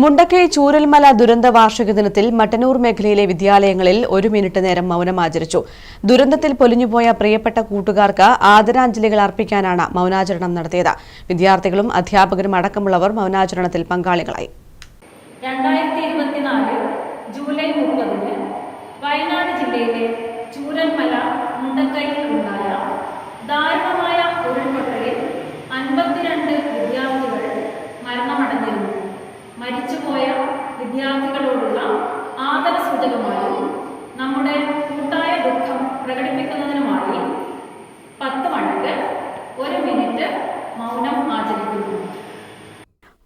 മുണ്ടക്കൈ ചൂരൽമല ദുരന്ത വാർഷിക ദിനത്തിൽ മട്ടന്നൂർ മേഖലയിലെ വിദ്യാലയങ്ങളിൽ ഒരു മിനിറ്റ് നേരം മൗനം ആചരിച്ചു. ദുരന്തത്തിൽ പൊലിഞ്ഞുപോയ പ്രിയപ്പെട്ട കൂട്ടുകാർക്ക് ആദരാഞ്ജലികൾ അർപ്പിക്കാനാണ് മൗനാചരണം നടത്തിയത്. വിദ്യാർത്ഥികളും അധ്യാപകരും അടക്കമുള്ളവർ മൗനാചരണത്തിൽ പങ്കാളികളായി. ജൂലൈ മുപ്പതിന് വയനാട് ജില്ലയിലെ ചൂരൽമല മുണ്ടക്കൈയിൽ ഉണ്ടായ ദാരുണമായ ഉരുൾപൊട്ടലിൽ അൻപത്തിരണ്ട് വിദ്യാർത്ഥികൾ മരണമടഞ്ഞിരുന്നു മരിച്ചുപോയ വിദ്യാർത്ഥികളോടുള്ള ആദരസൂചകമായി നമ്മുടെ കൂട്ടായ ദുഃഖം പ്രകടിപ്പിക്കുന്നതിനുമായി പത്ത് മണിക്ക് ഒരു മിനിറ്റ് മൗനം ആചരിക്കുന്നു.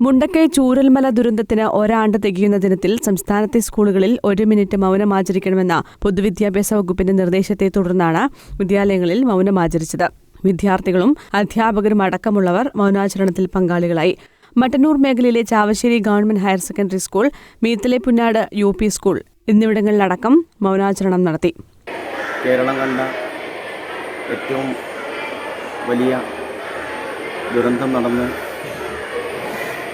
മുണ്ടക്കൈ ചൂരൽമല ദുരന്തത്തിന് ഒരാണ്ട് തികയുന്ന ദിനത്തിൽ സംസ്ഥാനത്തെ സ്കൂളുകളിൽ ഒരു മിനിറ്റ് മൗനം ആചരിക്കണമെന്ന പൊതുവിദ്യാഭ്യാസ വകുപ്പിന്റെ നിർദ്ദേശത്തെ തുടർന്നാണ് വിദ്യാലയങ്ങളിൽ മൗനം ആചരിച്ചത്. വിദ്യാർത്ഥികളും അധ്യാപകരും അടക്കമുള്ളവർ മൗനാചരണത്തിൽ പങ്കാളികളായി. മട്ടന്നൂർ മേഖലയിലെ Chavassery government higher secondary school Meethale Punnad U P school എന്നിവിടങ്ങളിലടക്കം മൗനാചരണം നടത്തി. കേരളം കണ്ട ഏറ്റവും വലിയ ദുരന്തം നടന്ന്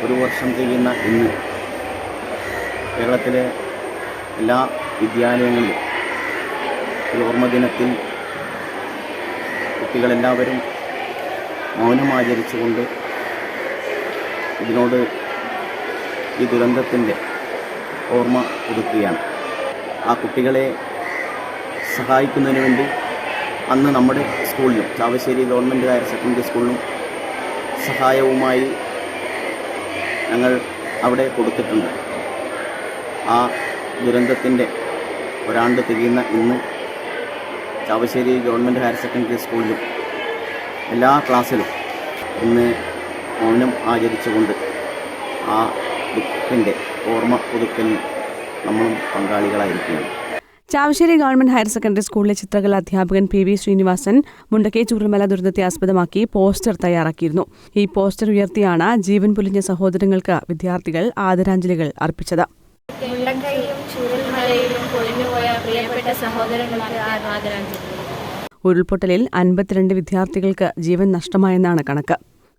ഒരു വർഷം തികയുന്ന ഇന്ന് കേരളത്തിലെ എല്ലാ വിദ്യാലയങ്ങളിലും ഈ ഓർമ്മദിനത്തിൽ കുട്ടികളെല്ലാവരും മൗനം ആചരിച്ചുകൊണ്ട് ഇതിനോട് ഈ ദുരന്തത്തിന്റെ ഓർമ്മ പുതുക്കുകയാണ്. ആ കുട്ടികളെ സഹായിക്കുന്നതിന് വേണ്ടി അന്ന് നമ്മുടെ സ്കൂളിലും ചാവശ്ശേരി ഗവൺമെന്റ് ഹയർ സെക്കൻഡറി സ്കൂളിലും സഹായവുമായി ഞങ്ങൾ അവിടെ കൊടുത്തിട്ടുണ്ട്. ആ ദുരന്തത്തിന്റെ ഒരാണ്ട് തികയുന്ന ഇന്ന് ചാവശ്ശേരി ഗവൺമെന്റ് ഹയർ സെക്കൻഡറി സ്കൂളിലും എല്ലാ ക്ലാസ്സിലും ഇന്ന് മൗനം ആചരിച്ചുകൊണ്ട് ആ ദുഃഖത്തിന്റെ ഓർമ്മ പുതുക്കലിൽ നമ്മളും പങ്കാളികളായിരിക്കുകയാണ് ചാവശ്ശേരി ഗവൺമെന്റ് ഹയർ സെക്കൻഡറി സ്കൂളിലെ ചിത്രകല അധ്യാപകൻ പി വി ശ്രീനിവാസൻ മുണ്ടക്കൈ ചൂരൽമല ദുരന്തത്തെ ആസ്പദമാക്കി പോസ്റ്റർ തയ്യാറാക്കിയിരുന്നു. ഈ പോസ്റ്റർ ഉയർത്തിയാണ് ജീവൻ പൊലിഞ്ഞ സഹോദരങ്ങൾക്ക് വിദ്യാർത്ഥികൾ ആദരാഞ്ജലികൾ അർപ്പിച്ചത്. മുണ്ടക്കൈയും ചൂരൽമലയിലും പൊളിഞ്ഞുപോയ പ്രിയപ്പെട്ട സഹോദരങ്ങൾക്ക് ആദരാഞ്ജലി ഉരുൾപൊട്ടലിൽ അൻപത്തിരണ്ട് വിദ്യാർത്ഥികൾക്ക് ജീവൻ നഷ്ടമായെന്നാണ് കണക്ക്.